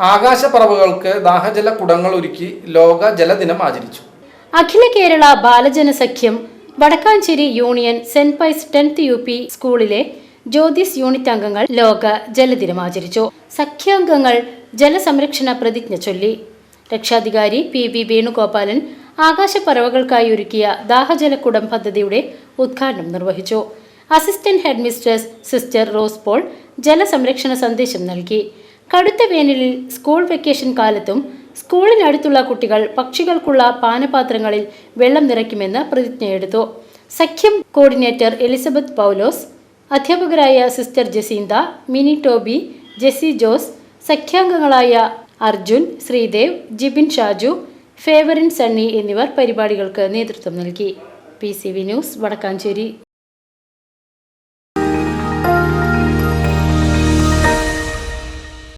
ആകാശപ്പറവുകൾക്ക് ദാഹജല കുടങ്ങൾ ഒരുക്കി ലോക ജലദിനം ആചരിച്ചു. Akhila Kerala Balajana Sakhyam Vadakkanchery union saint Pius tenth U P സ്കൂളിലെ ജ്യോതിസ് യൂണിറ്റ് അംഗങ്ങൾ ലോക ജലദിനം ആചരിച്ചു. സഖ്യാംഗങ്ങൾ ജലസംരക്ഷണ പ്രതിജ്ഞ ചൊല്ലി. രക്ഷാധികാരി പി വി വേണുഗോപാലൻ ആകാശപ്പറവകൾക്കായി ഒരുക്കിയ ദാഹജലക്കുടം പദ്ധതിയുടെ ഉദ്ഘാടനം നിർവഹിച്ചു. Assistant headmistress sister Rose Paul ജലസംരക്ഷണ സന്ദേശം നൽകി. കടുത്ത വേനലിൽ സ്കൂൾ വെക്കേഷൻ കാലത്തും സ്കൂളിനടുത്തുള്ള കുട്ടികൾ പക്ഷികൾക്കുള്ള പാനപാത്രങ്ങളിൽ വെള്ളം നിറയ്ക്കുമെന്ന് പ്രതിജ്ഞയെടുത്തു സഖ്യം കോർഡിനേറ്റർ എലിസബത്ത് പൗലോസ് അധ്യാപകരായ sister Jacinda Mini Toby Jessy Jose സഖ്യാംഗങ്ങളായ അർജുൻ ശ്രീദേവ് ജിബിൻ ഷാജു ഫേവറിൻ സണ്ണി എന്നിവർ പരിപാടികൾക്ക് നേതൃത്വം നൽകി. P C V news Vadakkanchery.